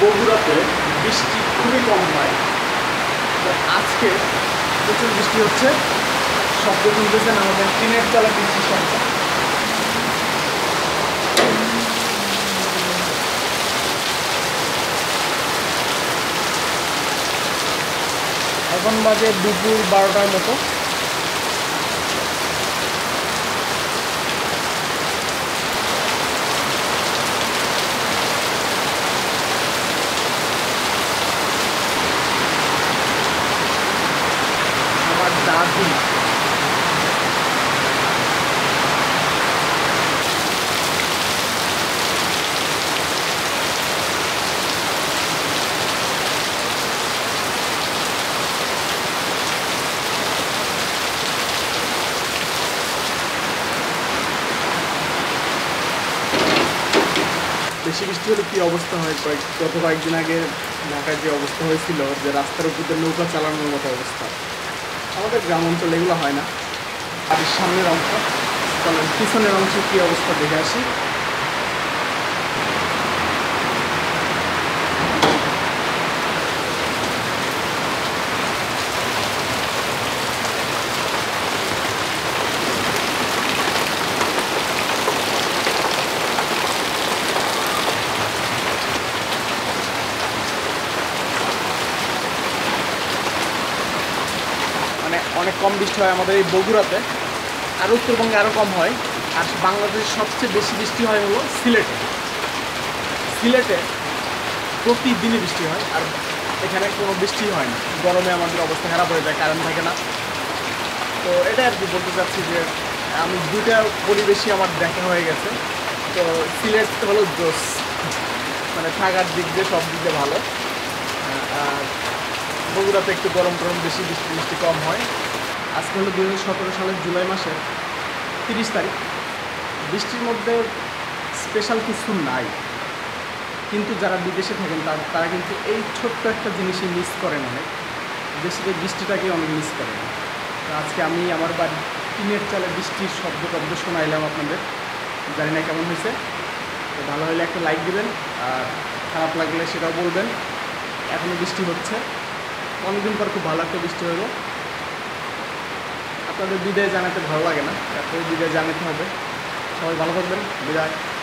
বগুড়াতে বৃষ্টি খুবই কম হয়। আজকে প্রচুর বৃষ্টি হচ্ছে। শব্দ শুনতেছেন আমাদের টিনের তলা বৃষ্টির শব্দ এখন বাজে দুপুর বারোটার মতো। আমার বেশি বৃষ্টি হলে কী অবস্থা হয়? কয়েক গত কয়েকদিন আগে ঢাকায় যে অবস্থা হয়েছিল, যে রাস্তার উপর নৌকা চালানোর মতো অবস্থা। আমাদের গ্রাম অঞ্চলে এগুলো হয় না। আর সামনের অংশ। চলেন পিছনের অংশে কী অবস্থা দেখে আসি। মানে অনেক কম বৃষ্টি হয় আমাদের এই বগুড়াতে, আর উত্তরবঙ্গে আরও কম হয়। আর বাংলাদেশের সবচেয়ে বেশি বৃষ্টি হয় হলো সিলেটে। সিলেটে প্রতিদিনই বৃষ্টি হয়, আর এখানে কোনো বৃষ্টি হয় না। গরমে আমাদের অবস্থা খারাপ হয়ে যায়, কারেন্ট থাকে না। তো এটা আর কি বলতে চাচ্ছি যে, আমি দুইটা পরিবেশই আমার দেখা হয়ে গেছে। তো সিলেট হলো জোস মানে থাকার দিক দিয়ে সব দিক দিয়ে ভালো। আর বগুড়াতে একটু গরম টরম বেশি বৃষ্টি বৃষ্টি কম হয়। আজকে হলো দু হাজার সতেরো সালের জুলাই মাসের তিরিশ তারিখ। বৃষ্টির মধ্যে স্পেশাল কিছু নাই। কিন্তু যারা বিদেশে থাকেন, তার কিন্তু এই ছোট্ট একটা জিনিসই মিস করেন অনেক। এই বৃষ্টিটাকে অনেক মিস করেন। তো আজকে আমি আমার বাড়ি টিনের চালে বৃষ্টির শব্দ টব্দ শোনাইলাম আপনাদের। জানি না কেমন হয়েছে। তো ভালো হলে একটা লাইক দিবেন। আর খারাপ লাগলে সেটাও বলবেন। এখনও বৃষ্টি হচ্ছে। অনেকদিন পর খুব ভালো একটা বৃষ্টি হলো আপনাদের বিদায় জানাতে ভালো লাগে না। তারপরে বিদায় জানাতে হবে। সবাই ভালো থাকবেন। বিদায়।